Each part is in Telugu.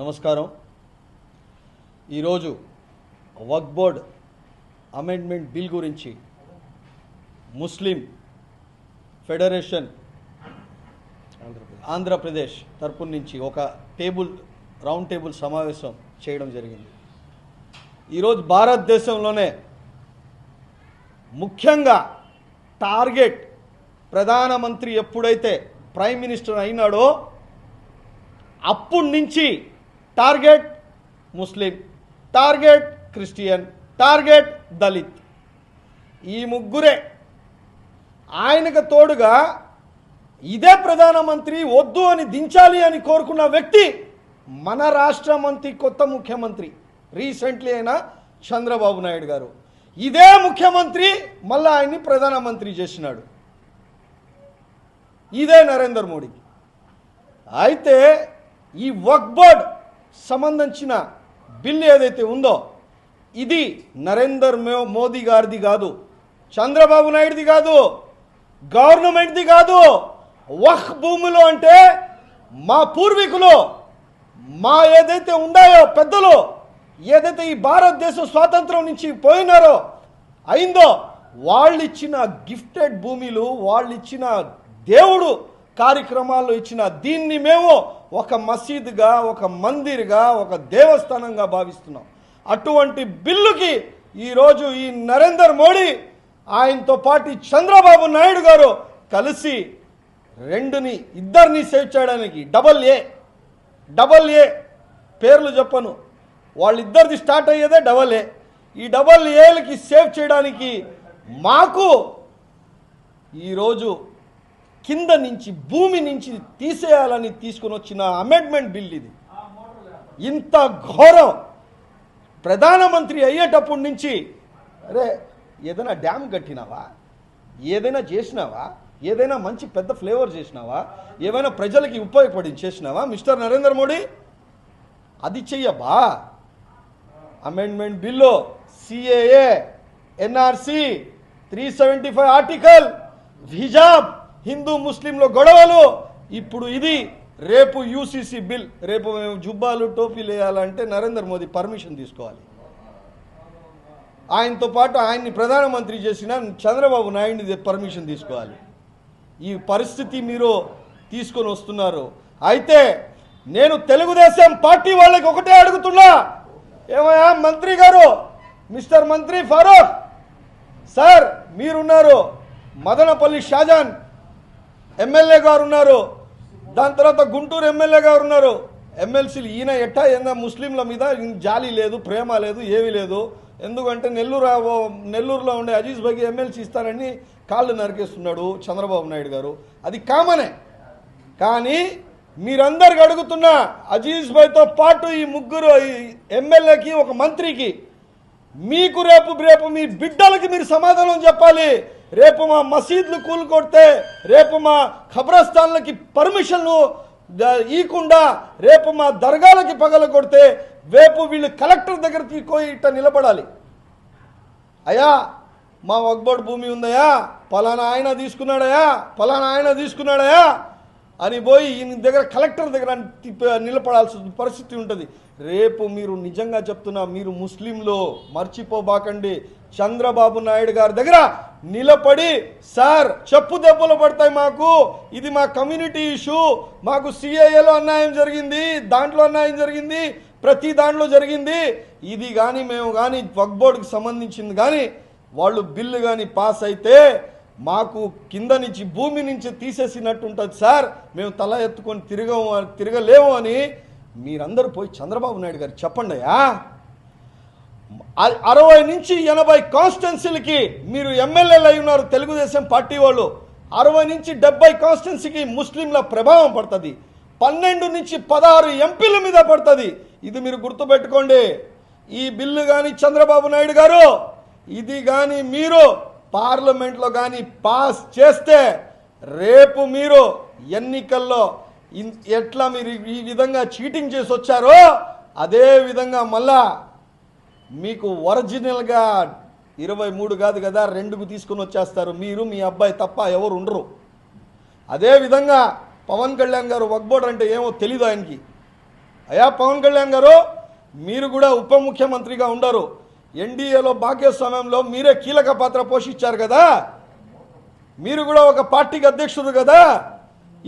నమస్కారం. ఈరోజు వక్ బోర్డ్ అమెండ్మెంట్ బిల్ గురించి ముస్లిం ఫెడరేషన్ ఆంధ్రప్రదేశ్ తరపు నుంచి ఒక టేబుల్ రౌండ్ టేబుల్ సమావేశం చేయడం జరిగింది. ఈరోజు భారతదేశంలోనే ముఖ్యంగా టార్గెట్ ప్రధానమంత్రి ఎప్పుడైతే ప్రైమ్ మినిస్టర్ అయినాడో అప్పటి నుంచి target Muslim target Christian target Dalit. ఈ ముగ్గురే ఆయనకు తోడుగా ఇదే ప్రధానమంత్రి వద్దు అని దించాలి అని కోరుకున్న వ్యక్తి మన రాష్ట్ర మంత్రి కొత్త ముఖ్యమంత్రి రీసెంట్లీ అయిన చంద్రబాబు నాయుడు గారు. ఇదే ముఖ్యమంత్రి మళ్ళీ ఆయన్ని ప్రధానమంత్రి చేసినాడు. ఇదే నరేంద్ర మోడీ అయితే ఈ వక్ బోర్డ్ సంబంధించిన బిల్లు ఏదైతే ఉందో ఇది నరేందర్ మోదీ గారిది కాదు చంద్రబాబు నాయుడుది కాదు గవర్నమెంట్ది కాదు. వహ్ భూములు అంటే మా పూర్వీకులు మా ఏదైతే ఉన్నాయో పెద్దలు ఏదైతే ఈ భారతదేశం స్వాతంత్రం నుంచి పోయినారో అయిందో వాళ్ళు ఇచ్చిన గిఫ్టెడ్ భూమిలు వాళ్ళు ఇచ్చిన దేవుడు కార్యక్రమాల్లో ఇచ్చిన దీన్ని మేము ఒక మసీదుగా ఒక మందిర్గా ఒక దేవస్థానంగా భావిస్తున్నాం. అటువంటి బిల్లుకి ఈరోజు ఈ నరేందర్ మోడీ ఆయనతో పాటు చంద్రబాబు నాయుడు గారు కలిసి రెండుని ఇద్దరిని సేవ్ చేయడానికి డబల్ ఏ డబల్ ఏ పేర్లు చెప్పను. వాళ్ళిద్దరిది స్టార్ట్ అయ్యేదే డబల్ ఏ. ఈ డబల్ ఏలకి సేవ్ చేయడానికి మాకు ఈరోజు కింద నుంచి భూమి నుంచి తీసేయాలని తీసుకుని వచ్చిన అమెండ్మెంట్ బిల్ ఇది. ఇంత ఘోరం. ప్రధానమంత్రి అయ్యేటప్పటి నుంచి అరే ఏదైనా డ్యామ్ కట్టినావా? ఏదైనా చేసినావా? ఏదైనా మంచి పెద్ద ఫ్లేవర్ చేసినావా? ఏమైనా ప్రజలకి ఉపయోగపడి చేసినావా? మిస్టర్ నరేంద్ర మోడీ? అది చెయ్యబా amendment bill CAA NRC three seventy five article హిజాబ్ హిందూ ముస్లింల గొడవలు. ఇప్పుడు ఇది రేపు యూసీసీ బిల్. రేపు మేము జుబ్బాలు టోపీలు వేయాలంటే నరేంద్ర మోదీ పర్మిషన్ తీసుకోవాలి. ఆయనతో పాటు ఆయన్ని ప్రధానమంత్రి చేసిన చంద్రబాబు నాయుడిని పర్మిషన్ తీసుకోవాలి. ఈ పరిస్థితి మీరు తీసుకొని వస్తున్నారు. అయితే నేను తెలుగుదేశం పార్టీ వాళ్ళకి ఒకటే అడుగుతున్నా. ఏమయ్యా మంత్రి గారు మిస్టర్ మంత్రి ఫారూక్ సార్ మీరున్నారు. మదనపల్లి షాజాన్ ఎమ్మెల్యే గారు ఉన్నారు. దాని తర్వాత గుంటూరు ఎమ్మెల్యే గారు ఉన్నారు. ఎమ్మెల్సీలు ఈయన ఎట్టా ఏందా ముస్లింల మీద జాలి లేదు ప్రేమ లేదు ఏమీ లేదు. ఎందుకంటే నెల్లూరు నెల్లూరులో ఉండే అజీజ్ బగి ఎమ్మెల్సీ ఇస్తారని కాళ్ళు నరికేస్తున్నాడు చంద్రబాబు నాయుడు గారు. అది కామనే. కానీ మీరందరికి అడుగుతున్న అజీజ్ భాయ్తో పాటు ఈ ముగ్గురు ఈ ఎమ్మెల్యేకి ఒక మంత్రికి మీకు రేపు రేపు మీ బిడ్డలకి మీరు సమాధానం చెప్పాలి. రేపు మా మసీద్లు కూలుకొడితే రేపు మా ఖబరస్థాన్లకి పర్మిషన్లు ఇవ్వకుండా ఈకుండా రేపు మా దర్గాలకి పగల కొడితే రేపు వీళ్ళు కలెక్టర్ దగ్గర పోయి ఇట్ట నిలబడాలి. అయ్యా మా వగ్బోర్డ్ భూమి ఉందయా పలానా ఆయన తీసుకున్నాడయా పలానా ఆయన తీసుకున్నాడయా అని పోయి ఈయన దగ్గర కలెక్టర్ దగ్గర నిలబడాల్సిన పరిస్థితి ఉంటుంది. రేపు మీరు నిజంగా చెప్తున్నా మీరు ముస్లింలు మర్చిపోబాకండి. చంద్రబాబు నాయుడు గారి దగ్గర నిలబడి సార్ చెప్పు దెబ్బలు పడతాయి మాకు. ఇది మా కమ్యూనిటీ ఇష్యూ. మాకు సిఐఏలో అన్యాయం జరిగింది దాంట్లో అన్యాయం జరిగింది ప్రతి దాంట్లో జరిగింది. ఇది కానీ మేము కానీ వక్ బోర్డుకి సంబంధించింది కానీ వాళ్ళు బిల్లు కానీ పాస్ అయితే మాకు కింద నుంచి భూమి నుంచి తీసేసినట్టు ఉంటుంది సార్. మేము తల ఎత్తుకొని తిరగము తిరగలేము అని మీరందరూ పోయి చంద్రబాబు నాయుడు గారు చెప్పండి అయ్యా. అరవై నుంచి ఎనభై కాన్స్టిట్యున్సీలకి మీరు ఎమ్మెల్యేలు అయి ఉన్నారు తెలుగుదేశం పార్టీ వాళ్ళు. అరవై నుంచి డెబ్బై కాన్స్టిట్యున్సీకి ముస్లింల ప్రభావం పడుతుంది. పన్నెండు నుంచి పదహారు ఎంపీల మీద పడుతుంది. ఇది మీరు గుర్తుపెట్టుకోండి. ఈ బిల్లు కానీ చంద్రబాబు నాయుడు గారు ఇది కానీ మీరు పార్లమెంట్లో కానీ పాస్ చేస్తే రేపు మీరు ఎన్నికల్లో ఎట్లా మీరు ఈ విధంగా చీటింగ్ చేసి వచ్చారో అదే విధంగా మళ్ళా మీకు ఒరిజినల్గా ఇరవై మూడు కాదు కదా రెండుకు తీసుకుని వచ్చేస్తారు. మీరు మీ అబ్బాయి తప్ప ఎవరు ఉండరు. అదేవిధంగా పవన్ కళ్యాణ్ గారు వక్బోర్డ్ అంటే ఏమో తెలీదు ఆయనకి. అయా పవన్ కళ్యాణ్ గారు మీరు కూడా ఉప ముఖ్యమంత్రిగా ఉండరు. ఎన్డీఏలో భాగ్యస్వామ్యంలో మీరే కీలక పాత్ర పోషించారు కదా. మీరు కూడా ఒక పార్టీకి అధ్యక్షుడు కదా.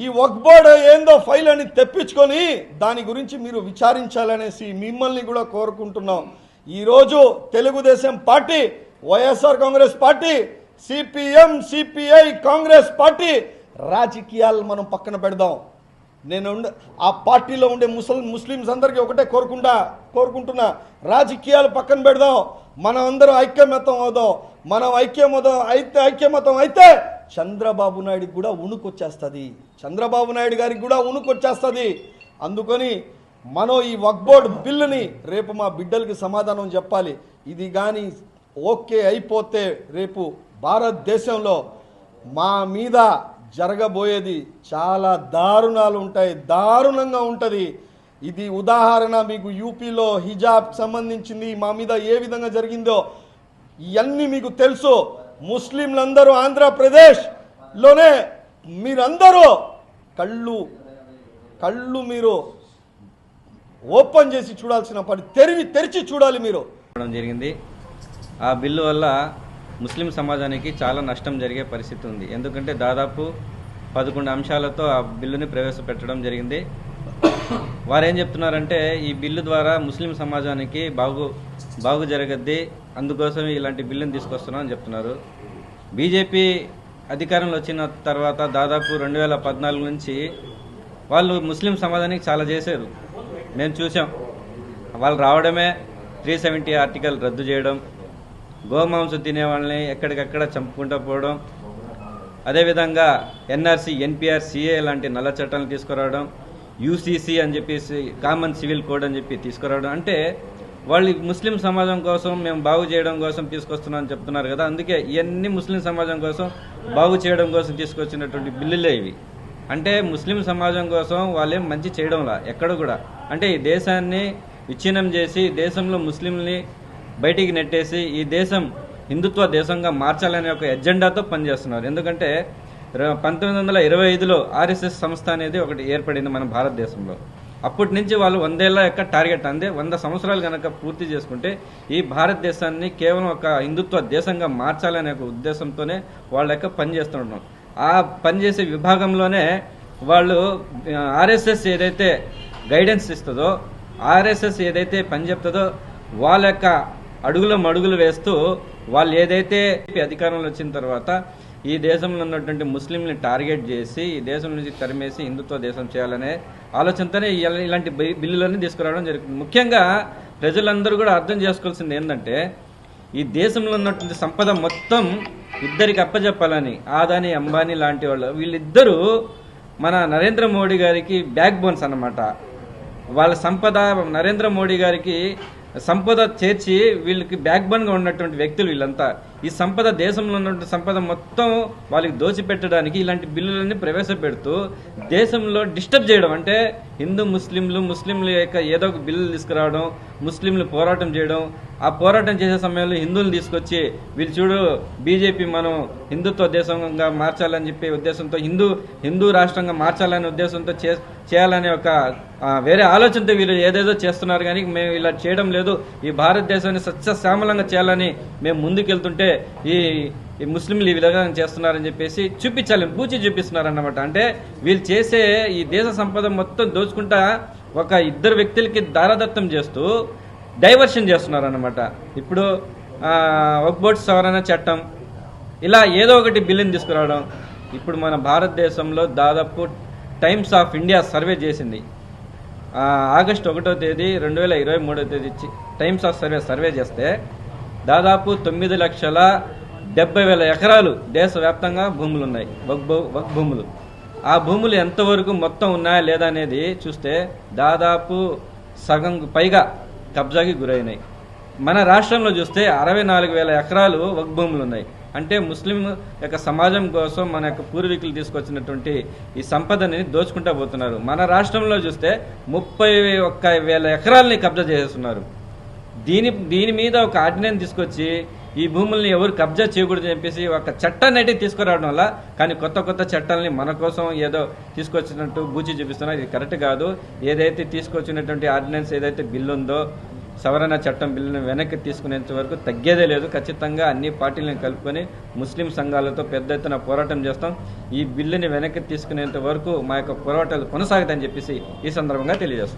ఈ వక్ బోర్డ్ ఏందో ఫైల్ అని తెప్పించుకొని దాని గురించి మీరు విచారించాలనేసి మిమ్మల్ని కూడా కోరుకుంటున్నాం. ఈరోజు Telugu Desam party YSR Congress party CPM CPI Congress party రాజకీయాలు మనం పక్కన పెడదాం. నేను ఆ పార్టీలో ఉండే ముసల్ ముస్లిమ్స్ అందరికీ ఒకటే కోరుకుంటా కోరుకుంటున్నా. రాజకీయాలు పక్కన పెడదాం. మనం అందరం ఐక్యమతం అవుదాం. మనం ఐక్యమతం అయితే ఐక్యమతం అయితే చంద్రబాబు నాయుడికి కూడా ఉణుకొచ్చేస్తుంది. చంద్రబాబు నాయుడు గారికి కూడా ఉణుకొచ్చేస్తుంది. అందుకని మనం ఈ వక్బోర్డ్ బిల్లుని రేపు మా బిడ్డలకి సమాధానం చెప్పాలి. ఇది కానీ ఓకే అయిపోతే రేపు భారతదేశంలో మా మీద జరగబోయేది చాలా దారుణాలు ఉంటాయి. దారుణంగా ఉంటుంది. ఇది ఉదాహరణ మీకు యూపీలో హిజాబ్ సంబంధించింది. మా మీద ఏ విధంగా జరిగిందో ఇవన్నీ మీకు తెలుసు. ముస్లింలందరూ ఆంధ్రప్రదేశ్లోనే. మీరందరూ కళ్ళు కళ్ళు మీరు ఓపెన్ చేసి చూడాల్సిన పని తెరివి తెరిచి చూడాలి మీరు. జరిగింది. ఆ బిల్లు వల్ల ముస్లిం సమాజానికి చాలా నష్టం జరిగే పరిస్థితి ఉంది. ఎందుకంటే దాదాపు పదకొండు అంశాలతో ఆ బిల్లుని ప్రవేశపెట్టడం జరిగింది. వారు ఏం చెప్తున్నారంటే ఈ బిల్లు ద్వారా ముస్లిం సమాజానికి బాగు బాగు జరగద్ది అందుకోసం ఇలాంటి బిల్లుని తీసుకొస్తున్నామని చెప్తున్నారు. బీజేపీ అధికారంలో వచ్చిన తర్వాత దాదాపు రెండు వేల పద్నాలుగు నుంచి వాళ్ళు ముస్లిం సమాజానికి చాలా చేశారు. మేము చూసాం వాళ్ళు రావడమే త్రీ సెవెంటీ ఆర్టికల్ రద్దు చేయడం గోమాంసం తినే వాళ్ళని ఎక్కడికక్కడ చంపుకుంటూ పోవడం అదేవిధంగా ఎన్ఆర్సీ ఎన్పిఆర్ సిఏ లాంటి నల్ల చట్టాలను తీసుకురావడం యూసీసీ అని చెప్పేసి కామన్ సివిల్ కోడ్ అని చెప్పి తీసుకురావడం. అంటే వాళ్ళు ముస్లిం సమాజం కోసం మేము బాగు చేయడం కోసం తీసుకొస్తున్నామని చెప్తున్నారు కదా. అందుకే ఇవన్నీ ముస్లిం సమాజం కోసం బాగు చేయడం కోసం తీసుకొచ్చినటువంటి బిల్లులే ఇవి. అంటే ముస్లిం సమాజం కోసం వాళ్ళేం మంచి చేయడంలా ఎక్కడ కూడా. అంటే ఈ దేశాన్ని విచ్ఛిన్నం చేసి దేశంలో ముస్లింని బయటికి నెట్టేసి ఈ దేశం హిందుత్వ దేశంగా మార్చాలనే ఒక ఎజెండాతో పనిచేస్తున్నారు. ఎందుకంటే పంతొమ్మిది వందల ఇరవై ఐదులో ఆర్ఎస్ఎస్ సంస్థ అనేది ఒకటి ఏర్పడింది మన భారతదేశంలో. అప్పటి నుంచి వాళ్ళు వందేళ్ళ యొక్క టార్గెట్ అందే వంద సంవత్సరాలు కనుక పూర్తి చేసుకుంటే ఈ భారతదేశాన్ని కేవలం ఒక హిందుత్వ దేశంగా మార్చాలనే ఒక ఉద్దేశంతోనే వాళ్ళ యొక్క పనిచేస్తుంటాం ఆ పనిచేసే విభాగంలోనే వాళ్ళు ఆర్ఎస్ఎస్ ఏదైతే గైడెన్స్ ఇస్తుందో ఆర్ఎస్ఎస్ ఏదైతే పని చెప్తుందో వాళ్ళ యొక్క అడుగుల మడుగులు వేస్తూ వాళ్ళు ఏదైతే అధికారంలో వచ్చిన తర్వాత ఈ దేశంలో ఉన్నటువంటి ముస్లింని టార్గెట్ చేసి ఈ దేశం నుంచి తరిమేసి హిందుత్వ దేశం చేయాలనే ఆలోచనతోనే ఇలాంటి బిల్లులన్నీ తీసుకురావడం జరుగుతుంది. ముఖ్యంగా ప్రజలందరూ కూడా అర్థం చేసుకోవాల్సింది ఏంటంటే ఈ దేశంలో ఉన్నటువంటి సంపద మొత్తం ఇద్దరికి అప్పచెప్పాలని ఆదాని అంబానీ లాంటి వాళ్ళు. వీళ్ళిద్దరూ మన నరేంద్ర మోడీ గారికి బ్యాక్ బోన్స్ అన్నమాట. వాళ్ళ సంపద నరేంద్ర మోడీ గారికి సంపద చేర్చి వీళ్ళకి బ్యాక్ బోన్గా ఉన్నటువంటి వ్యక్తులు వీళ్ళంతా. ఈ సంపద దేశంలో ఉన్నటువంటి సంపద మొత్తం వాళ్ళకి దోచిపెట్టడానికి ఇలాంటి బిల్లులన్నీ ప్రవేశపెడుతూ దేశంలో డిస్టర్బ్ చేయడం అంటే హిందూ ముస్లింలు ముస్లింల యొక్క ఏదో ఒక బిల్లులు తీసుకురావడం ముస్లింలు పోరాటం చేయడం. ఆ పోరాటం చేసే సమయంలో హిందువులు తీసుకొచ్చి వీళ్ళు చూడు బీజేపీ మనం హిందుత్వ దేశంగా మార్చాలని చెప్పే ఉద్దేశంతో హిందూ హిందూ రాష్ట్రంగా మార్చాలనే ఉద్దేశంతో చే చేయాలనే ఒక వేరే ఆలోచనతో వీళ్ళు ఏదేదో చేస్తున్నారు కానీ మేము ఇలా చేయడం లేదు. ఈ భారతదేశాన్ని సస్యశ్యామలంగా చేయాలని మేము ముందుకెళ్తుంటే ఈ ఈ ముస్లింలు ఈ విధంగా చేస్తున్నారని చెప్పేసి చూపించాలి పూచి చూపిస్తున్నారన్నమాట. అంటే వీళ్ళు చేసే ఈ దేశ సంపద మొత్తం దోచుకుంటా ఒక ఇద్దరు వ్యక్తులకి దారదత్తం చేస్తూ డైవర్షన్ చేస్తున్నారు అన్నమాట ఇప్పుడు వక్బోర్డ్ సవరణ చట్టం ఇలా ఏదో ఒకటి బిల్లుని తీసుకురావడం. ఇప్పుడు మన భారతదేశంలో దాదాపు టైమ్స్ ఆఫ్ ఇండియా సర్వే చేసింది. ఆగస్ట్ ఆగస్టు ఒకటో తేదీ రెండు వేల ఇరవై మూడో తేదీ టైమ్స్ ఆఫ్ సర్వే సర్వే చేస్తే దాదాపు తొమ్మిది లక్షల డెబ్బై వేల ఎకరాలు దేశవ్యాప్తంగా భూములు ఉన్నాయి వక్ భూములు. ఆ భూములు ఎంతవరకు మొత్తం ఉన్నాయా లేదా అనేది చూస్తే దాదాపు సగం పైగా కబ్జాకి గురైనాయి. మన రాష్ట్రంలో చూస్తే అరవై నాలుగు వేల ఎకరాలు వక్ భూములు ఉన్నాయి అంటే ముస్లిం యొక్క సమాజం కోసం మన యొక్క పూర్వీకులు తీసుకొచ్చినటువంటి ఈ సంపదని దోచుకుంటా పోతున్నారు. మన రాష్ట్రంలో చూస్తే ముప్పై ఒక్క వేల ఎకరాలని కబ్జా చేసేస్తున్నారు. దీని దీని మీద ఒక ఆర్డినెన్స్ తీసుకొచ్చి ఈ భూముల్ని ఎవరు కబ్జా చేయకూడదు చెప్పేసి ఒక చట్టాన్ని అయితే తీసుకురావడం వల్ల కానీ కొత్త కొత్త చట్టాలని మన కోసం ఏదో తీసుకొచ్చినట్టు బూచి చూపిస్తున్నారు. ఇది కరెక్ట్ కాదు. ఏదైతే తీసుకొచ్చినటువంటి ఆర్డినెన్స్ ఏదైతే బిల్లు ఉందో సవరణ చట్టం బిల్లును వెనక్కి తీసుకునేంత వరకు తగ్గేదే లేదు. ఖచ్చితంగా అన్ని పార్టీలను కలుపుకొని ముస్లిం సంఘాలతో పెద్ద ఎత్తున పోరాటం చేస్తాం. ఈ బిల్లుని వెనక్కి తీసుకునేంత వరకు మా యొక్క పోరాటాలు కొనసాగుతాయని చెప్పేసి ఈ సందర్భంగా తెలియజేస్తాం